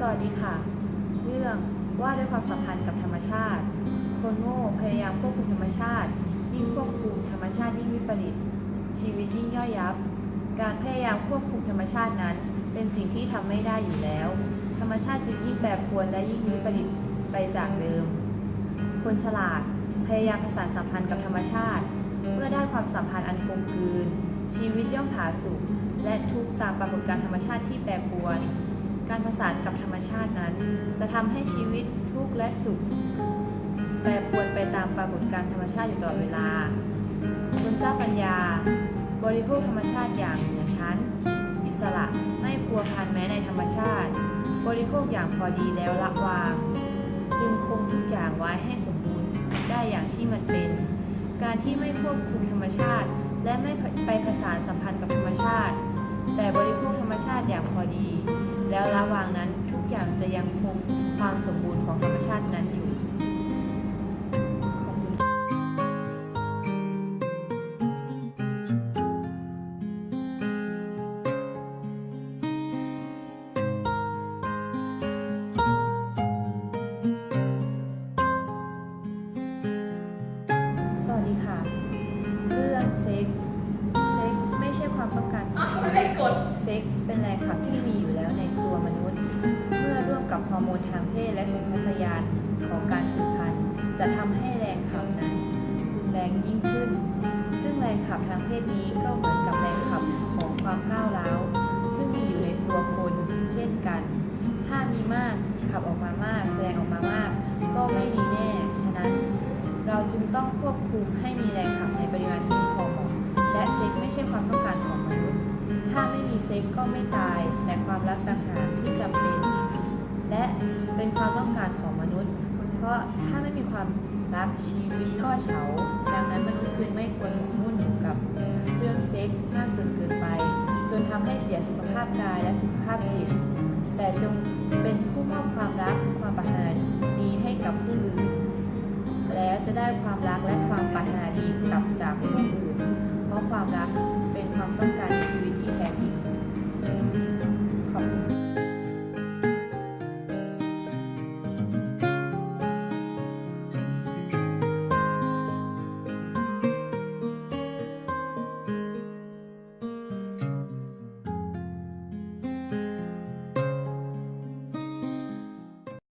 สวัสดีค่ะ เรื่องว่าด้วยความสัมพันธ์กับธรรมชาติ คนโง่พยายามควบคุมธรรมชาติ ยิ่งควบคุมธรรมชาติยิ่งวิปริต ชีวิตยิ่งย่อยยับ การพยายามควบคุมธรรมชาตินั้น เป็นสิ่งที่ทำไม่ได้อยู่แล้ว ธรรมชาติจึงยิ่งแปรปรวนและยิ่งวิปริตไปจากเดิม คนฉลาดพยายามผสานสัมพันธ์กับธรรมชาติ เมื่อได้ความสัมพันธ์อันกลมกลืน ชีวิตย่อมผาสุกและทุกข์ตามปรากฏการธรรมชาติที่แปรปรวน การผสานกับธรรมชาตินั้น จะทำให้ชีวิตทุกข์และสุขแปรปรวนไปตามปรากฏการณ์ธรรมชาติอยู่ตลอดเวลาคนเจ้าปัญญา บริโภคธรรมชาติอย่างเหนือชั้น อิสระไม่พัวพันแม้ในธรรมชาติ บริโภคอย่างพอดีแล้วละวาง จึงคงทุกอย่างไว้ให้สมบูรณ์ได้อย่างที่มันเป็น การที่ไม่ควบคุมธรรมชาติ และไม่ไปผสานสัมพันธ์กับธรรม แล้วละวางนั้นทุกอย่างจะยังคงความสมบูรณ์ของธรรมชาตินั้นอยู่ ความต้องการเซ็กเป็นแรงขับที่มีอยู่แล้วในตัวมนุษย์ เมื่อร่วมกับฮอร์โมนทางเพศและสัญชาตญาณของการสืบพันธุ์ จะทำให้แรงขับนั้นรุนแรงยิ่งขึ้น ซึ่งแรงขับทางเพศนี้ก็เหมือนกับแรงขับของความก้าวร้าวซึ่งมีอยู่ในตัวคนเช่นกัน ถ้ามีมากขับออกมามาก แสดงออกมามาก ก็ไม่ดีแน่ ฉะนั้น เราจึงต้องควบคุมให้มีแรงขับในปริมาณที่ ช่ความต้องการของมนุษย์ ถ้าไม่มีเซ็กก็ไม่ตาย แต่ความรักต่างหากที่จำเป็น และเป็นความต้องการของมนุษย์ เพราะถ้าไม่มีความรักชีวิตก็เฉา ดังนั้นมนุษย์จึงไม่ควรหมกมุ่นกับเรื่องเซ็กมากจนเกินไป จนทำให้เสียสุขภาพกายและสุขภาพจิต แต่จงเป็นผู้มอบความรักความปรารถนาดีให้กับผู้อื่นแล้วจะได้ความรักและความปรารถนาดีกลับจากผู้อื่น เพราะความรัก เป็น